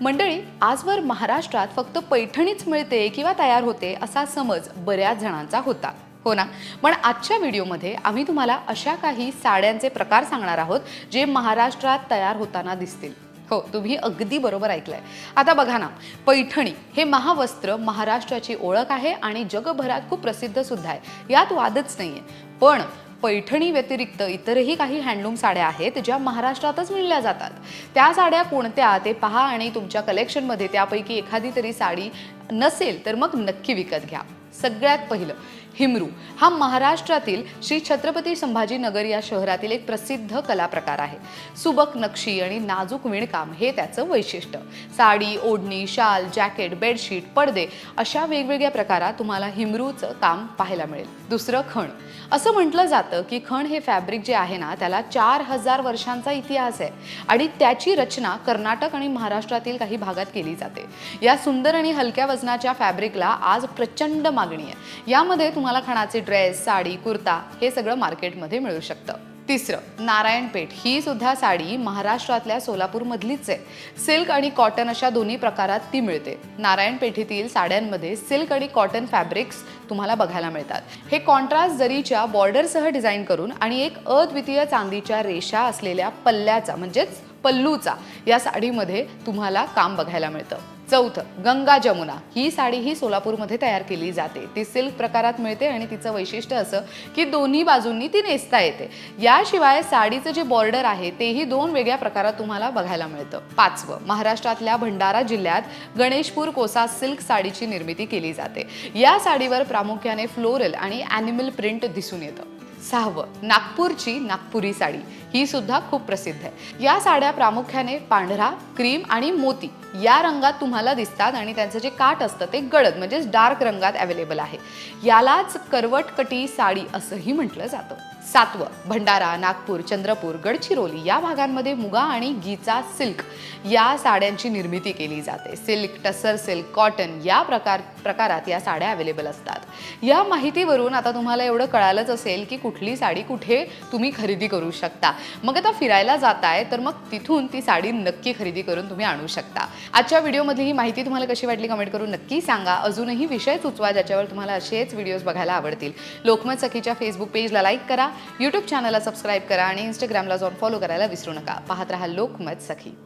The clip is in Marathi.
मंडळी आजवर महाराष्ट्रात फक्त पैठणीच मिळते किंवा तयार होते असा समज बऱ्याच जणांचा होता. हो ना? पण आजच्या व्हिडिओमध्ये आम्ही तुम्हाला अशा काही साड्यांचे प्रकार सांगणार आहोत जे महाराष्ट्रात तयार होताना दिसतील. हो तुम्ही अगदी बरोबर ऐकलंय. आता बघा ना पैठणी हे महावस्त्र महाराष्ट्राची ओळख आहे आणि जगभरात खूप प्रसिद्ध सुद्धा आहे. यात वादच नाहीये. पण पैठणी व्यतिरिक्त इतरही काही हँडलूम साड्या आहेत ज्या महाराष्ट्रातच मिळल्या जातात. त्या साड्या कोणत्या ते पहा आणि तुमच्या कलेक्शनमध्ये त्यापैकी एखादी तरी साडी नसेल तर मग नक्की विकत घ्या. सगळ्यात पहिलं. हिमरू. हा महाराष्ट्रातील श्री छत्रपती संभाजीनगर या शहरातील एक प्रसिद्ध कला प्रकार आहे. सुबक नक्षी आणि नाजूक विणकाम हे त्याचं वैशिष्ट्य. साडी ओढणी शाल जॅकेट बेडशीट पडदे अशा वेगवेगळ्या प्रकारात तुम्हाला हिमरूचं काम पाहायला मिळेल. दुसरं खण. असं म्हटलं जातं की खण हे फॅब्रिक जे आहे ना त्याला चार हजार वर्षांचा इतिहास आहे आणि त्याची रचना कर्नाटक आणि महाराष्ट्रातील काही भागात केली जाते. या सुंदर आणि हलक्या वजनाच्या फॅब्रिकला आज प्रचंड मागणी आहे. यामध्ये तुम्हाला खणाचे ड्रेस साडी कुर्ता हे सगळं मार्केटमध्ये मिळू शकतं. तिसरं नारायणपेठ ही सुद्धा साडी महाराष्ट्रातल्या सोलापूरमधलीच आहे. सिल्क आणि कॉटन अशा दोन्ही प्रकारात ती मिळते. नारायणपेठेतील साड्यांमध्ये सिल्क आणि कॉटन फॅब्रिक्स तुम्हाला बघायला मिळतात. हे कॉन्ट्रास्ट जरीच्या बॉर्डरसह डिझाईन करून आणि एक अद्वितीय चांदीच्या रेषा असलेल्या पल्ल्याचा म्हणजेच पल्लूचा या साडीमध्ये तुम्हाला काम बघायला मिळतं. चौथं गंगा जमुना. ही साडी ही सोलापूरमध्ये तयार केली जाते. ती सिल्क प्रकारात मिळते आणि तिचं वैशिष्ट्य असं की दोन्ही बाजूंनी ती नेसता येते. याशिवाय साडीचं जे बॉर्डर आहे तेही दोन वेगळ्या प्रकारात तुम्हाला बघायला मिळतं. पाचवं महाराष्ट्रातल्या भंडारा जिल्ह्यात गणेशपूर कोसा सिल्क साडीची निर्मिती केली जाते. या साडीवर प्रामुख्याने फ्लोरल आणि ॲनिमल प्रिंट दिसून येतं. सहावं नागपूरची नागपुरी साडी. ही सुद्धा खूप प्रसिद्ध आहे. या साड्या प्रामुख्याने पांढरा क्रीम आणि मोती या रंगात तुम्हाला दिसतात आणि त्यांचं जे काठ असतं ते गडद म्हणजेच डार्क रंगात अवेलेबल आहे. यालाच करवटकटी साडी असंही म्हटलं जातं. सातवं भंडारा नागपूर चंद्रपूर गडचिरोली या भागांमध्ये मुगा आणि गीचा सिल्क या साड्यांची निर्मिती केली जाते. सिल्क टसर सिल्क कॉटन या प्रकार प्रकारात या साड्या अवेलेबल असतात. या माहितीवरून आता तुम्हाला एवढं कळालंच असेल की कुठली साडी कुठे तुम्ही खरेदी करू शकता. मग आता फिरायला जाताय तर मग तिथून ती साडी नक्की खरेदी करून तुम्ही आणू शकता. आजच्या व्हिडिओमधली ही माहिती तुम्हाला कशी वाटली कमेंट करून नक्की सांगा. अजूनही विषय सुचवा ज्याच्यावर तुम्हाला असेच व्हिडिओज बघायला आवडतील. लोकमत सखीच्या फेसबुक पेजला लाईक करा. यूट्यूब चॅनलला सबस्क्राईब करा आणि इंस्टाग्रामला जाऊन फॉलो करायला विसरू नका. पाहत राहा लोकमत सखी.